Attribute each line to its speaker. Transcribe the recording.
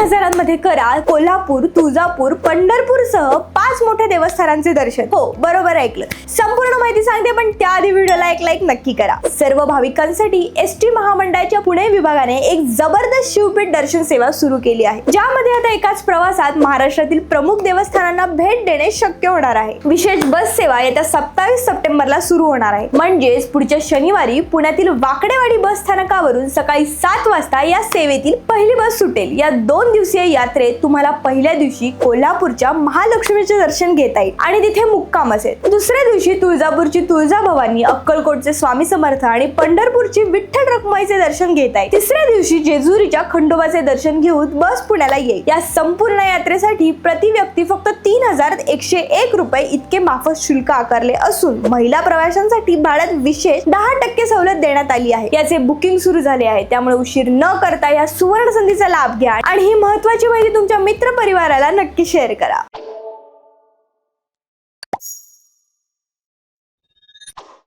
Speaker 1: हजारांमध्ये करा कोल्हापूर तुळजापूर पंढरपूर सह पाच मोठ्या देवस्थानांचे दर्शन. हो बरोबर ऐकलं. संपूर्ण माहिती सांगते पण त्याआधी व्हिडिओला एक लाईक नक्की करा. सर्व भाविकांसाठी एस टी महामंडळाच्या पुणे विभागाने एक जबरदस्त शिवपीठ दर्शन सेवा सुरू केली आहे. ज्यामध्ये आता एकाच प्रवासात महाराष्ट्रातील प्रमुख देवस्थानांना भेट देणे शक्य होणार आहे. विशेष बस सेवा येत्या सत्तावीस सप्टेंबरला सुरू होणार आहे. म्हणजेच पुढच्या शनिवारी पुण्यातील वाकडेवाडी बस स्थानकावरून सकाळी सात वाजता या सेवेतील पहिली बस सुटेल. या दोन दिवसीय यात्रेत तुम्हाला पहिल्या दिवशी कोल्हापूरच्या महालक्ष्मीचे दर्शन घेता येईल आणि तिथे मुक्काम असेल. दुसऱ्या दिवशी तुळजापूरची तुळजाभवानी अक्कलकोटचे स्वामी समर्थ आणि पंढरपूरची विठ्ठल रखुमाईचे दर्शन घेता येईल. तिसऱ्या दिवशी जेजुरीच्या खंडोबाचे दर्शन घेऊन बस पुण्याला येईल. या संपूर्ण यात्रेसाठी प्रति व्यक्ती फक्त तीन हजार एकशे एक रुपये इतके माफक शुल्क आकारले असून महिला प्रवाशांसाठी भाड्यात विशेष दहा टक्के सवलत देण्यात आली आहे. याचे बुकिंग सुरू झाले आहे. त्यामुळे उशीर न करता या सुवर्ण संधीचा लाभ घ्या आणि ही महत्वाची माहिती तुमच्या मित्र परिवाराला नक्की शेअर करा.